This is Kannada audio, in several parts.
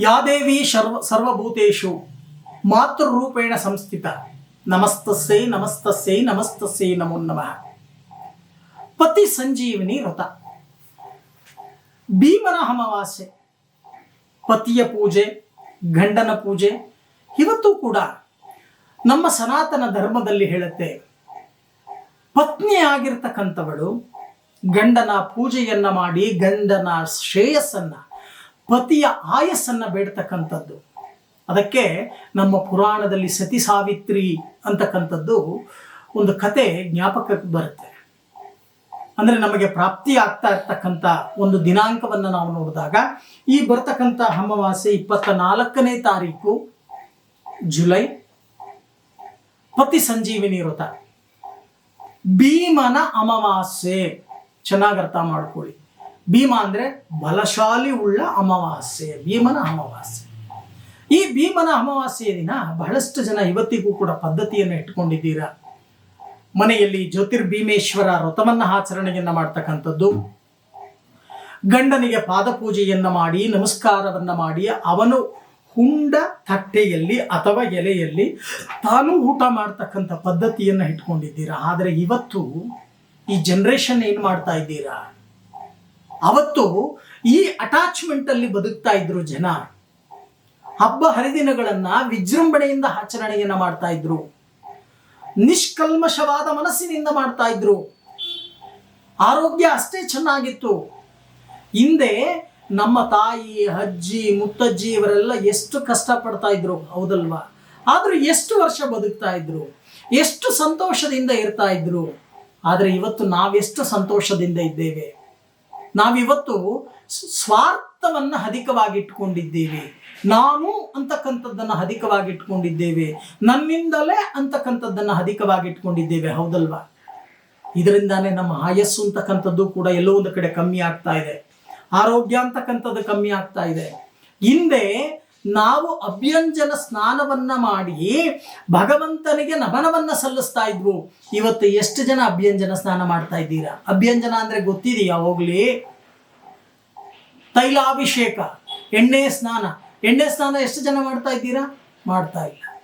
ಯಾದೇವಿ ಸರ್ವ ಸರ್ವಭೂತೇಶು ಮಾತೃರೂಪೇಣ ಸಂಸ್ಥಿತ ನಮಸ್ತಸ್ಸೈ ನಮಸ್ತಸ್ಸೈ ನಮಸ್ತಸ್ಸೈ ನಮೋ ನಮಃ. ಪತಿ ಸಂಜೀವಿನಿ ವ್ರತ ಭೀಮನ ಅಮಾವಾಸ್ಯೆ. ಪತಿಯ ಪೂಜೆ, ಗಂಡನ ಪೂಜೆ, ಇವತ್ತು ಕೂಡ ನಮ್ಮ ಸನಾತನ ಧರ್ಮದಲ್ಲಿ ಹೇಳುತ್ತೆ, ಪತ್ನಿ ಆಗಿರ್ತಕ್ಕಂಥವಳು ಗಂಡನ ಪೂಜೆಯನ್ನ ಮಾಡಿ ಗಂಡನ ಶ್ರೇಯಸ್ಸನ್ನ ಪತಿಯ ಆಯಸ್ಸನ್ನ ಬೇಡ್ತಕ್ಕಂಥದ್ದು. ಅದಕ್ಕೆ ನಮ್ಮ ಪುರಾಣದಲ್ಲಿ ಸತಿ ಸಾವಿತ್ರಿ ಅಂತಕ್ಕಂಥದ್ದು ಒಂದು ಕತೆ ಜ್ಞಾಪಕಕ್ಕೆ ಬರುತ್ತೆ. ಅಂದರೆ ನಮಗೆ ಪ್ರಾಪ್ತಿ ಆಗ್ತಾ ಇರ್ತಕ್ಕಂಥ ಒಂದು ದಿನಾಂಕವನ್ನು ನಾವು ನೋಡಿದಾಗ, ಈ ಬರ್ತಕ್ಕಂಥ ಅಮಾವಾಸ್ಯೆ ಇಪ್ಪತ್ತ ನಾಲ್ಕನೇ ತಾರೀಕು ಜುಲೈ, ಪತಿ ಸಂಜೀವಿನಿ ವೃತ ಭೀಮನ ಅಮಾವಾಸ್ಯೆ. ಚೆನ್ನಾಗಿ ಅರ್ಥ ಮಾಡ್ಕೊಳ್ಳಿ. ಭೀಮ ಅಂದರೆ ಬಲಶಾಲಿ ಉಳ್ಳ ಅಮಾವಾಸ್ಯೆ, ಭೀಮನ ಅಮಾವಾಸ್ಯೆ. ಈ ಭೀಮನ ಅಮಾವಾಸ್ಯೆಯ ದಿನ ಬಹಳಷ್ಟು ಜನ ಇವತ್ತಿಗೂ ಕೂಡ ಪದ್ಧತಿಯನ್ನು ಇಟ್ಕೊಂಡಿದ್ದೀರಾ? ಮನೆಯಲ್ಲಿ ಜ್ಯೋತಿರ್ಭೀಮೇಶ್ವರ ವ್ರತವನ್ನು ಆಚರಣೆಯನ್ನು ಮಾಡ್ತಕ್ಕಂಥದ್ದು. ಗಂಡನಿಗೆ ಪಾದಪೂಜೆಯನ್ನು ಮಾಡಿ, ನಮಸ್ಕಾರವನ್ನ ಮಾಡಿ, ಅವನು ಹುಂಡ ತಟ್ಟೆಯಲ್ಲಿ ಅಥವಾ ಎಲೆಯಲ್ಲಿ ತಾನು ಊಟ ಮಾಡ್ತಕ್ಕಂಥ ಪದ್ಧತಿಯನ್ನ ಇಟ್ಕೊಂಡಿದ್ದೀರಾ? ಆದರೆ ಇವತ್ತು ಈ ಜನರೇಷನ್ ಏನು ಮಾಡ್ತಾ ಇದ್ದೀರಾ? ಅವತ್ತು ಈ ಅಟ್ಯಾಚ್ಮೆಂಟ್ ಅಲ್ಲಿ ಬದುಕ್ತಾ ಇದ್ರು ಜನ. ಹಬ್ಬ ಹರಿದಿನಗಳನ್ನ ವಿಜೃಂಭಣೆಯಿಂದ ಆಚರಣೆಯನ್ನ ಮಾಡ್ತಾ ಇದ್ರು. ನಿಷ್ಕಲ್ಮಶವಾದ ಮನಸ್ಸಿನಿಂದ ಮಾಡ್ತಾ ಇದ್ರು. ಆರೋಗ್ಯ ಅಷ್ಟೇ ಚೆನ್ನಾಗಿತ್ತು. ಹಿಂದೆ ನಮ್ಮ ತಾಯಿ, ಅಜ್ಜಿ, ಮುತ್ತಜ್ಜಿ ಇವರೆಲ್ಲ ಎಷ್ಟು ಕಷ್ಟಪಡ್ತಾ ಇದ್ರು, ಹೌದಲ್ವಾ? ಆದ್ರೂ ಎಷ್ಟು ವರ್ಷ ಬದುಕ್ತಾ ಇದ್ರು, ಎಷ್ಟು ಸಂತೋಷದಿಂದ ಇರ್ತಾ ಇದ್ರು. ಆದರೆ ಇವತ್ತು ನಾವೆಷ್ಟು ಸಂತೋಷದಿಂದ ಇದ್ದೇವೆ? ನಾವಿವತ್ತು ಸ್ವಾರ್ಥವನ್ನ ಅಧಿಕವಾಗಿ ಇಟ್ಕೊಂಡಿದ್ದೇವೆ ನಾನು ಅಂತಕ್ಕಂಥದ್ದನ್ನ ಅಧಿಕವಾಗಿಟ್ಕೊಂಡಿದ್ದೇವೆ. ನನ್ನಿಂದಲೇ ಅಂತಕ್ಕಂಥದ್ದನ್ನು ಅಧಿಕವಾಗಿಟ್ಕೊಂಡಿದ್ದೇವೆ. ಹೌದಲ್ವಾ? ಇದರಿಂದಾನೇ ನಮ್ಮ ಆಯಸ್ಸು ಅಂತಕ್ಕಂಥದ್ದು ಕೂಡ ಎಲ್ಲೋ ಒಂದು ಕಡೆ ಕಮ್ಮಿ ಆಗ್ತಾ ಇದೆ. ಆರೋಗ್ಯ ಅಂತಕ್ಕಂಥದ್ದು ಕಮ್ಮಿ ಆಗ್ತಾ ಇದೆ. ಹಿಂದೆ ನಾವು ಅಭ್ಯಂಜನ ಸ್ನಾನವನ್ನ ಮಾಡಿ ಭಗವಂತನಿಗೆ ನಮನವನ್ನ ಸಲ್ಲಿಸ್ತಾ ಇದ್ವು. ಇವತ್ತು ಎಷ್ಟು ಜನ ಅಭ್ಯಂಜನ ಸ್ನಾನ ಮಾಡ್ತಾ ಇದ್ದೀರಾ? ಅಭ್ಯಂಜನ ಅಂದ್ರೆ ಗೊತ್ತಿದೆಯಾ ಹೋಗ್ಲಿ? ತೈಲಾಭಿಷೇಕ, ಎಣ್ಣೆ ಸ್ನಾನ. ಎಣ್ಣೆ ಸ್ನಾನ ಎಷ್ಟು ಜನ ಮಾಡ್ತಾ ಇದ್ದೀರಾ? ಮಾಡ್ತಾ ಇಲ್ಲ.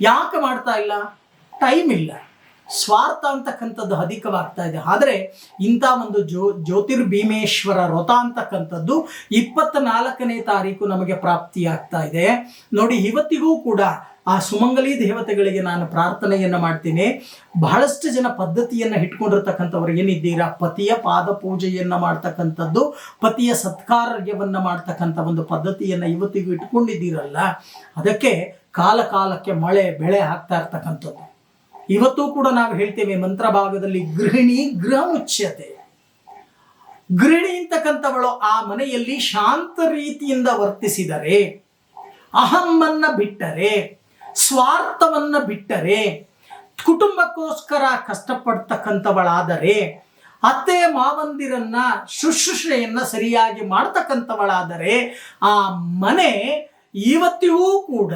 ಯಾಕೆ ಮಾಡ್ತಾ ಇಲ್ಲ? ಟೈಮ್ ಇಲ್ಲ. ಸ್ವಾರ್ಥ ಅಂತಕ್ಕಂಥದ್ದು ಅಧಿಕವಾಗ್ತಾ ಇದೆ. ಆದರೆ ಇಂಥ ಒಂದು ಜ್ಯೋ, ಜ್ಯೋತಿರ್ಭೀಮೇಶ್ವರ ವ್ರತ ಅಂತಕ್ಕಂಥದ್ದು ಇಪ್ಪತ್ತ ನಾಲ್ಕನೇ ತಾರೀಕು ನಮಗೆ ಪ್ರಾಪ್ತಿಯಾಗ್ತಾ ಇದೆ. ನೋಡಿ, ಇವತ್ತಿಗೂ ಕೂಡ ಆ ಸುಮಂಗಲಿ ದೇವತೆಗಳಿಗೆ ನಾನು ಪ್ರಾರ್ಥನೆಯನ್ನ ಮಾಡ್ತೀನಿ. ಬಹಳಷ್ಟು ಜನ ಪದ್ಧತಿಯನ್ನ ಇಟ್ಕೊಂಡಿರ್ತಕ್ಕಂಥವ್ರು ಏನಿದ್ದೀರಾ? ಪತಿಯ ಪಾದ ಪೂಜೆಯನ್ನು ಮಾಡ್ತಕ್ಕಂಥದ್ದು, ಪತಿಯ ಸತ್ಕಾರ್ಯವನ್ನ ಮಾಡ್ತಕ್ಕಂಥ ಒಂದು ಪದ್ಧತಿಯನ್ನ ಇವತ್ತಿಗೂ ಇಟ್ಕೊಂಡಿದ್ದೀರಲ್ಲ? ಅದಕ್ಕೆ ಕಾಲ ಕಾಲಕ್ಕೆ ಮಳೆ, ಬೆಳೆ ಆಗ್ತಾ ಇರ್ತಕ್ಕಂಥದ್ದು. ಇವತ್ತು ಕೂಡ ನಾವು ಹೇಳ್ತೇವೆ ಮಂತ್ರ ಭಾಗದಲ್ಲಿ ಗೃಹಿಣಿ ಗೃಹ ಮುಚ್ಯತೆ ಗೃಹಿಣಿ ಅಂತಕ್ಕಂಥವಳು ಆ ಮನೆಯಲ್ಲಿ ಶಾಂತ ರೀತಿಯಿಂದ ವರ್ತಿಸಿದರೆ, ಅಹಮ್ಮನ್ನ ಬಿಟ್ಟರೆ, ಸ್ವಾರ್ಥವನ್ನ ಬಿಟ್ಟರೆ, ಕುಟುಂಬಕ್ಕೋಸ್ಕರ ಕಷ್ಟಪಡ್ತಕ್ಕಂಥವಳಾದರೆ, ಅತ್ತೆ ಮಾವಂದಿರನ್ನ ಶುಶ್ರೂಷೆಯನ್ನ ಸರಿಯಾಗಿ ಮಾಡ್ತಕ್ಕಂಥವಳಾದರೆ, ಆ ಮನೆ ಇವತ್ತಿಗೂ ಕೂಡ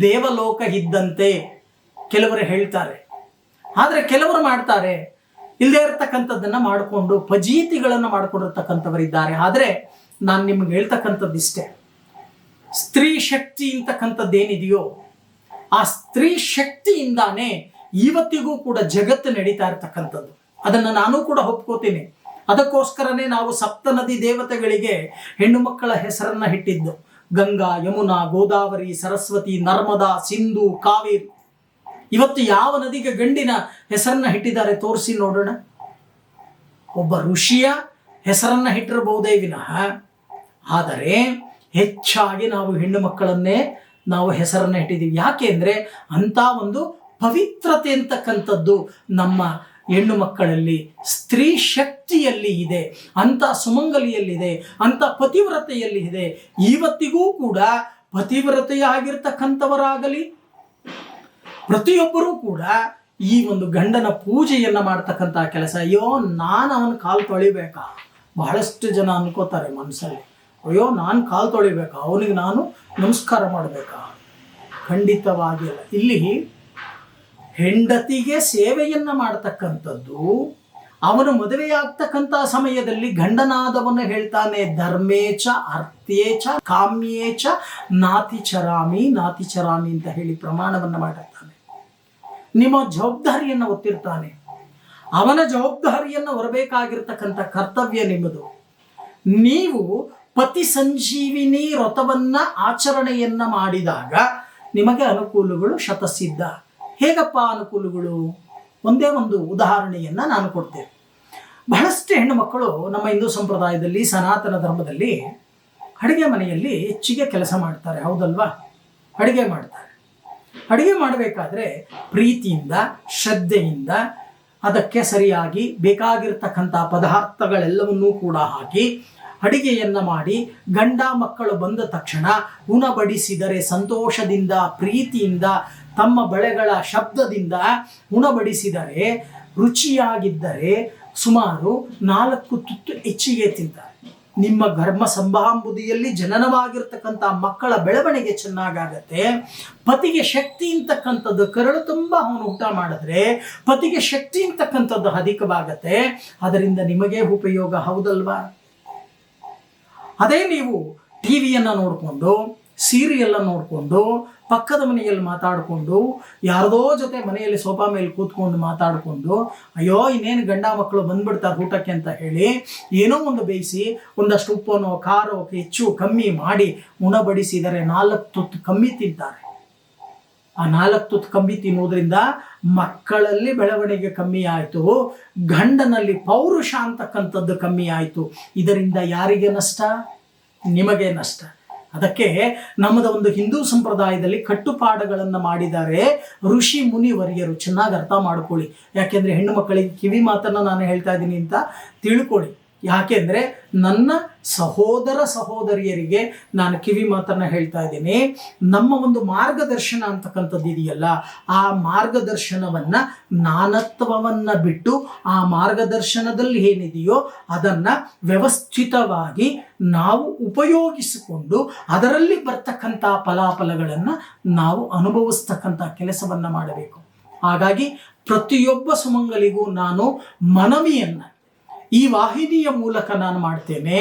ದೇವಲೋಕ ಇದ್ದಂತೆ ಕೆಲವರು ಹೇಳ್ತಾರೆ. ಆದರೆ ಕೆಲವರು ಮಾಡ್ತಾರೆ. ಇಲ್ಲದೆ ಇರತಕ್ಕಂಥದ್ದನ್ನ ಮಾಡಿಕೊಂಡು, ಫಜೀತಿಗಳನ್ನು ಮಾಡ್ಕೊಂಡಿರ್ತಕ್ಕಂಥವರಿದ್ದಾರೆ. ಆದರೆ ನಾನು ನಿಮ್ಗೆ ಹೇಳ್ತಕ್ಕಂಥದ್ದು ಇಷ್ಟೇ. ಸ್ತ್ರೀ ಶಕ್ತಿ ಅಂತಕ್ಕಂಥದ್ದೇನಿದೆಯೋ, ಆ ಸ್ತ್ರೀ ಶಕ್ತಿಯಿಂದಾನೇ ಇವತ್ತಿಗೂ ಕೂಡ ಜಗತ್ತು ನಡೀತಾ ಇರತಕ್ಕಂಥದ್ದು. ಅದನ್ನು ನಾನು ಕೂಡ ಒಪ್ಕೋತೀನಿ. ಅದಕ್ಕೋಸ್ಕರನೇ ನಾವು ಸಪ್ತ ನದಿ ದೇವತೆಗಳಿಗೆ ಹೆಣ್ಣು ಮಕ್ಕಳ ಹೆಸರನ್ನ ಇಟ್ಟಿದ್ದು ಗಂಗಾ, ಯಮುನಾ, ಗೋದಾವರಿ, ಸರಸ್ವತಿ, ನರ್ಮದಾ, ಸಿಂಧು, ಕಾವೇರಿ. ಇವತ್ತು ಯಾವ ನದಿಗೆ ಗಂಡಿನ ಹೆಸರನ್ನ ಇಟ್ಟಿದ್ದಾರೆ ತೋರಿಸಿ ನೋಡೋಣ. ಒಬ್ಬ ಋಷಿಯ ಹೆಸರನ್ನ ಇಟ್ಟಿರಬಹುದೇ ವಿನಃ. ಆದರೆ ಹೆಚ್ಚಾಗಿ ನಾವು ಹೆಣ್ಣು ಮಕ್ಕಳನ್ನೇ ನಾವು ಹೆಸರನ್ನ ಇಟ್ಟಿದ್ದೀವಿ ಯಾಕೆ ಅಂದರೆ ಅಂಥ ಒಂದು ಪವಿತ್ರತೆ ಅಂತಕ್ಕಂಥದ್ದು ನಮ್ಮ ಹೆಣ್ಣು ಮಕ್ಕಳಲ್ಲಿ, ಸ್ತ್ರೀ ಶಕ್ತಿಯಲ್ಲಿ ಇದೆ, ಅಂಥ ಸುಮಂಗಲಿಯಲ್ಲಿದೆ, ಅಂಥ ಪತಿವ್ರತೆಯಲ್ಲಿ ಇದೆ. ಇವತ್ತಿಗೂ ಕೂಡ ಪತಿವ್ರತೆಯಾಗಿರ್ತಕ್ಕಂಥವರಾಗಲಿ ಪ್ರತಿಯೊಬ್ಬರೂ ಕೂಡ ಈ ಒಂದು ಗಂಡನ ಪೂಜೆಯನ್ನ ಮಾಡ್ತಕ್ಕಂಥ ಕೆಲಸ. ಅಯ್ಯೋ, ನಾನು ಅವನ ಕಾಲು ತೊಳಿಬೇಕಾ? ಬಹಳಷ್ಟು ಜನ ಅನ್ಕೋತಾರೆ ಮನಸ್ಸಲ್ಲಿ ಅಯ್ಯೋ, ನಾನು ಕಾಲು ತೊಳಿಬೇಕಾ? ಅವನಿಗೆ ನಾನು ನಮಸ್ಕಾರ ಮಾಡಬೇಕಾ? ಖಂಡಿತವಾಗಿಲ್ಲ ಇಲ್ಲಿ ಹೆಂಡತಿಗೆ ಸೇವೆಯನ್ನ ಮಾಡ್ತಕ್ಕಂಥದ್ದು ಅವನು ಮದುವೆಯಾಗ್ತಕ್ಕಂಥ ಸಮಯದಲ್ಲಿ ಗಂಡನಾದವನು ಹೇಳ್ತಾನೆ, ಧರ್ಮೇಚ ಅರ್ಥೇಚ ಕಾಮ್ಯೇಚ, ನಾತಿಚರಾಮಿ ನಾತಿಚರಾಮಿ ಅಂತ ಹೇಳಿ ಪ್ರಮಾಣವನ್ನು ಮಾಡಿರ್ತಾನೆ ನಿಮ್ಮ ಜವಾಬ್ದಾರಿಯನ್ನು ಒತ್ತಿರ್ತಾನೆ ಅವನ ಜವಾಬ್ದಾರಿಯನ್ನು ಹೊರಬೇಕಾಗಿರ್ತಕ್ಕಂಥ ಕರ್ತವ್ಯ ನಿಮ್ಮದು. ನೀವು ಪತಿ ಸಂಜೀವಿನಿ ವ್ರತವನ್ನ ಆಚರಣೆಯನ್ನ ಮಾಡಿದಾಗ ನಿಮಗೆ ಅನುಕೂಲಗಳು ಶತಸಿದ್ಧ. ಹೇಗಪ್ಪ ಅನುಕೂಲಗಳು? ಒಂದೇ ಒಂದು ಉದಾಹರಣೆಯನ್ನ ನಾನು ಕೊಡ್ತೇನೆ. ಬಹಳಷ್ಟು ಹೆಣ್ಣು ಮಕ್ಕಳು ನಮ್ಮ ಹಿಂದೂ ಸಂಪ್ರದಾಯದಲ್ಲಿ, ಸನಾತನ ಧರ್ಮದಲ್ಲಿ ಅಡುಗೆ ಮನೆಯಲ್ಲಿ ಹೆಚ್ಚಿಗೆ ಕೆಲಸ ಮಾಡ್ತಾರೆ. ಹೌದಲ್ವಾ? ಅಡುಗೆ ಮಾಡ್ತಾರೆ. ಅಡುಗೆ ಮಾಡಬೇಕಾದ್ರೆ ಪ್ರೀತಿಯಿಂದ, ಶ್ರದ್ಧೆಯಿಂದ, ಅದಕ್ಕೆ ಸರಿಯಾಗಿ ಬೇಕಾಗಿರ್ತಕ್ಕಂಥ ಪದಾರ್ಥಗಳೆಲ್ಲವನ್ನೂ ಕೂಡ ಹಾಕಿ ಅಡಿಗೆಯನ್ನು ಮಾಡಿ ಗಂಡ ಮಕ್ಕಳು ಬಂದ ತಕ್ಷಣ ಉಣಬಡಿಸಿದರೆ ಸಂತೋಷದಿಂದ, ಪ್ರೀತಿಯಿಂದ, ತಮ್ಮ ಬಳೆಗಳ ಶಬ್ದದಿಂದ ಉಣಬಡಿಸಿದರೆ, ರುಚಿಯಾಗಿದ್ದರೆ ಸುಮಾರು ನಾಲ್ಕು ತುತ್ತು ಹೆಚ್ಚಿಗೆ ತಿಂತಾರೆ. ನಿಮ್ಮ ಗರ್ಭ ಸಂಭಾಂಬುದಿಯಲ್ಲಿ ಜನನವಾಗಿರ್ತಕ್ಕಂಥ ಮಕ್ಕಳ ಬೆಳವಣಿಗೆ ಚೆನ್ನಾಗಾಗತ್ತೆ. ಪತಿಗೆ ಶಕ್ತಿ ಅಂತಕ್ಕಂಥದ್ದು ಕರಳು ತುಂಬ ಅವನು ಊಟ ಮಾಡಿದ್ರೆ ಪತಿಗೆ ಶಕ್ತಿ ಅಂತಕ್ಕಂಥದ್ದು ಅಧಿಕವಾಗತ್ತೆ. ಅದರಿಂದ ನಿಮಗೆ ಉಪಯೋಗ ಹೌದಲ್ವಾ? ಅದೇ ನೀವು ಟಿ ವಿಯನ್ನು ನೋಡಿಕೊಂಡು ಸೀರಿಯಲ್ಲ ನೋಡಿಕೊಂಡು, ಪಕ್ಕದ ಮನೆಯಲ್ಲಿ ಮಾತಾಡಿಕೊಂಡು, ಯಾರದೋ ಜೊತೆ ಮನೆಯಲ್ಲಿ ಸೋಫಾ ಮೇಲೆ ಕೂತ್ಕೊಂಡು ಮಾತಾಡಿಕೊಂಡು, ಅಯ್ಯೋ, ಇನ್ನೇನು ಗಂಡ ಮಕ್ಕಳು ಬಂದ್ಬಿಡ್ತಾರೆ ಊಟಕ್ಕೆ ಅಂತ ಹೇಳಿ ಏನೋ ಒಂದು ಬೇಯಿಸಿ ಒಂದಷ್ಟು ಉಪ್ಪನೋ ಖಾರೋ ಹೆಚ್ಚು ಕಮ್ಮಿ ಮಾಡಿ ಉಣಬಡಿಸಿದರೆ ನಾಲ್ಕು ತುತ್ತು ಕಮ್ಮಿ ತಿಂತಾರೆ. ಆ ನಾಲ್ಕು ತುತ್ತು ಕಮ್ಮಿ ತಿನ್ನೋದ್ರಿಂದ ಮಕ್ಕಳಲ್ಲಿ ಬೆಳವಣಿಗೆ ಕಮ್ಮಿ ಆಯಿತು, ಗಂಡನಲ್ಲಿ ಪೌರುಷ ಅಂತಕ್ಕಂಥದ್ದು ಕಮ್ಮಿ ಆಯಿತು. ಇದರಿಂದ ಯಾರಿಗೆ ನಷ್ಟ? ನಿಮಗೆ ನಷ್ಟ. ಅದಕ್ಕೆ ನಮ್ಮದ ಒಂದು ಹಿಂದೂ ಸಂಪ್ರದಾಯದಲ್ಲಿ ಕಟ್ಟುಪಾಡುಗಳನ್ನು ಮಾಡಿದ್ದಾರೆ ಋಷಿ ಮುನಿ ವರ್ಯರು ಚೆನ್ನಾಗಿ ಅರ್ಥ ಮಾಡ್ಕೊಳ್ಳಿ. ಯಾಕೆಂದರೆ ಹೆಣ್ಣು ಮಕ್ಕಳಿಗೆ ಕಿವಿ ಮಾತನ್ನು ನಾನು ಹೇಳ್ತಾ ಇದ್ದೀನಿ ಅಂತ ತಿಳ್ಕೊಳ್ಳಿ. ಯಾಕೆಂದರೆ ನನ್ನ ಸಹೋದರ ಸಹೋದರಿಯರಿಗೆ ನಾನು ಕಿವಿ ಮಾತನ್ನು ಹೇಳ್ತಾ ಇದ್ದೀನಿ. ನಮ್ಮ ಒಂದು ಮಾರ್ಗದರ್ಶನ ಅಂತಕ್ಕಂಥದ್ದು ಇದೆಯಲ್ಲ, ಆ ಮಾರ್ಗದರ್ಶನವನ್ನು ನಾನತ್ವವನ್ನು ಬಿಟ್ಟು ಆ ಮಾರ್ಗದರ್ಶನದಲ್ಲಿ ಏನಿದೆಯೋ ಅದನ್ನು ವ್ಯವಸ್ಥಿತವಾಗಿ ನಾವು ಉಪಯೋಗಿಸಿಕೊಂಡು ಅದರಲ್ಲಿ ಬರ್ತಕ್ಕಂಥ ಫಲಾಫಲಗಳನ್ನು ನಾವು ಅನುಭವಿಸ್ತಕ್ಕಂಥ ಕೆಲಸವನ್ನು ಮಾಡಬೇಕು. ಹಾಗಾಗಿ ಪ್ರತಿಯೊಬ್ಬ ಸುಮಂಗಲಿಗೂ ನಾನು ಮನವಿಯನ್ನು ಈ ವಾಹಿನಿಯ ಮೂಲಕ ನಾನು ಮಾಡ್ತೇನೆ,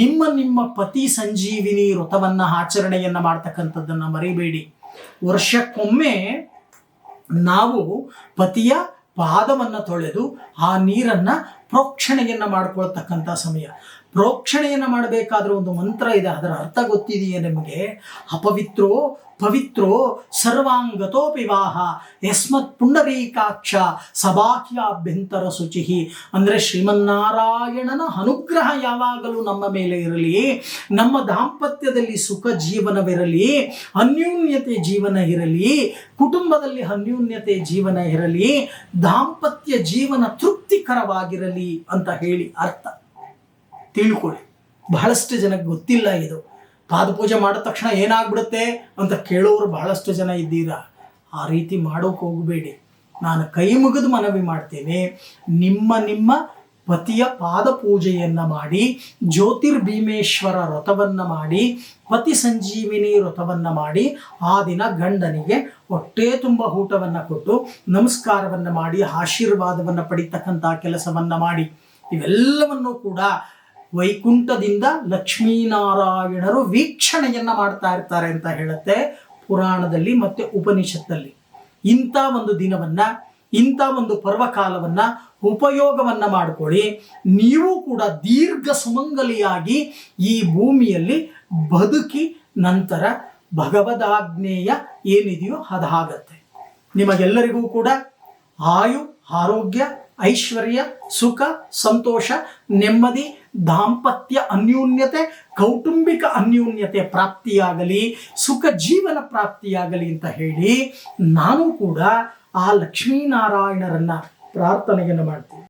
ನಿಮ್ಮ ನಿಮ್ಮ ಪತಿ ಸಂಜೀವಿನಿ ವ್ರತವನ್ನು ಆಚರಣೆಯನ್ನು ಮಾಡ್ತಕ್ಕಂಥದ್ದನ್ನು ಮರಿಬೇಡಿ. ವರ್ಷಕ್ಕೊಮ್ಮೆ ನಾವು ಪತಿಯ ಪಾದವನ್ನು ತೊಳೆದು ಆ ನೀರನ್ನು ಪ್ರೋಕ್ಷಣೆಯನ್ನು ಮಾಡ್ಕೊಳ್ತಕ್ಕಂಥ ಸಮಯ. ಪ್ರೋಕ್ಷಣೆಯನ್ನು ಮಾಡಬೇಕಾದ್ರೆ ಒಂದು ಮಂತ್ರ ಇದೆ, ಅದರ ಅರ್ಥ ಗೊತ್ತಿದೆಯೇ ನಿಮಗೆ? ಅಪವಿತ್ರೋ ಪವಿತ್ರೋ ಸರ್ವಾಂಗತೋ ವಿವಾಹ ಯಸ್ಮತ್ ಪುಂಡರೀಕಾಕ್ಷ ಸಬಾಹ್ಯಾಭ್ಯಂತರ ಶುಚಿಹಿ ಅಂದರೆ ಶ್ರೀಮನ್ನಾರಾಯಣನ ಅನುಗ್ರಹ ಯಾವಾಗಲೂ ನಮ್ಮ ಮೇಲೆ ಇರಲಿ, ನಮ್ಮ ದಾಂಪತ್ಯದಲ್ಲಿ ಸುಖ ಜೀವನವಿರಲಿ, ಅನ್ಯೂನ್ಯತೆ ಜೀವನ ಇರಲಿ, ಕುಟುಂಬದಲ್ಲಿ ಅನ್ಯೂನ್ಯತೆ ಜೀವನ ಇರಲಿ, ದಾಂಪತ್ಯ ಜೀವನ ತೃಪ್ತಿಕರವಾಗಿರಲಿ ಅಂತ ಹೇಳಿ ಅರ್ಥ. ತಿಳ್ಕೊಳ್ಳಿ. ಬಹಳಷ್ಟು ಜನಕ್ಕೆ ಗೊತ್ತಿಲ್ಲ ಇದು. ಪಾದಪೂಜೆ ಮಾಡಿದ ತಕ್ಷಣ ಏನಾಗ್ಬಿಡುತ್ತೆ ಅಂತ ಕೇಳೋರು ಬಹಳಷ್ಟು ಜನ ಇದ್ದೀರಾ? ಆ ರೀತಿ ಮಾಡೋಕೆ ಹೋಗಬೇಡಿ. ನಾನು ಕೈ ಮುಗಿದು ಮನವಿ ಮಾಡ್ತೇನೆ. ನಿಮ್ಮ ನಿಮ್ಮ ಪತಿಯ ಪಾದ ಪೂಜೆಯನ್ನು ಮಾಡಿ, ಜ್ಯೋತಿರ್ಭೀಮೇಶ್ವರ ವ್ರತವನ್ನು ಮಾಡಿ, ಪತಿ ಸಂಜೀವಿನಿ ವ್ರತವನ್ನು ಮಾಡಿ, ಆ ದಿನ ಗಂಡನಿಗೆ ಹೊಟ್ಟೆ ತುಂಬ ಊಟವನ್ನು ಕೊಟ್ಟು, ನಮಸ್ಕಾರವನ್ನು ಮಾಡಿ, ಆಶೀರ್ವಾದವನ್ನು ಪಡಿತಕ್ಕಂಥ ಕೆಲಸವನ್ನು ಮಾಡಿ. ಇವೆಲ್ಲವನ್ನು ಕೂಡ ವೈಕುಂಠದಿಂದ ಲಕ್ಷ್ಮೀನಾರಾಯಣರು ವೀಕ್ಷಣೆಯನ್ನು ಮಾಡ್ತಾ ಇರ್ತಾರೆ ಅಂತ ಹೇಳುತ್ತೆ ಪುರಾಣದಲ್ಲಿ ಮತ್ತೆ ಉಪನಿಷತ್ತಲ್ಲಿ. ಇಂಥ ಒಂದು ದಿನವನ್ನ, ಇಂಥ ಒಂದು ಪರ್ವಕಾಲವನ್ನು ಉಪಯೋಗವನ್ನ ಮಾಡಿಕೊಳ್ಳಿ. ನೀವು ಕೂಡ ದೀರ್ಘ ಸುಮಂಗಲಿಯಾಗಿ ಈ ಭೂಮಿಯಲ್ಲಿ ಬದುಕಿ ನಂತರ ಭಗವದಾಜ್ಞೇಯ ಏನಿದೆಯೋ ಅದಾಗತ್ತೆ. ನಿಮಗೆಲ್ಲರಿಗೂ ಕೂಡ ಆಯು, ಆರೋಗ್ಯ ಐಶ್ವರ್ಯ, ಸುಖ, ಸಂತೋಷ, ನೆಮ್ಮದಿ, ದಾಂಪತ್ಯ, ಅನ್ಯೂನ್ಯತೆ, ಕೌಟುಂಬಿಕ ಅನ್ಯೂನ್ಯತೆ ಪ್ರಾಪ್ತಿಯಾಗಲಿ, ಸುಖ ಜೀವನ ಪ್ರಾಪ್ತಿಯಾಗಲಿ ಅಂತ ಹೇಳಿ ನಾನು ಕೂಡ ಆ ಲಕ್ಷ್ಮೀನಾರಾಯಣರನ್ನ ಪ್ರಾರ್ಥನೆಯನ್ನು ಮಾಡ್ತೀನಿ.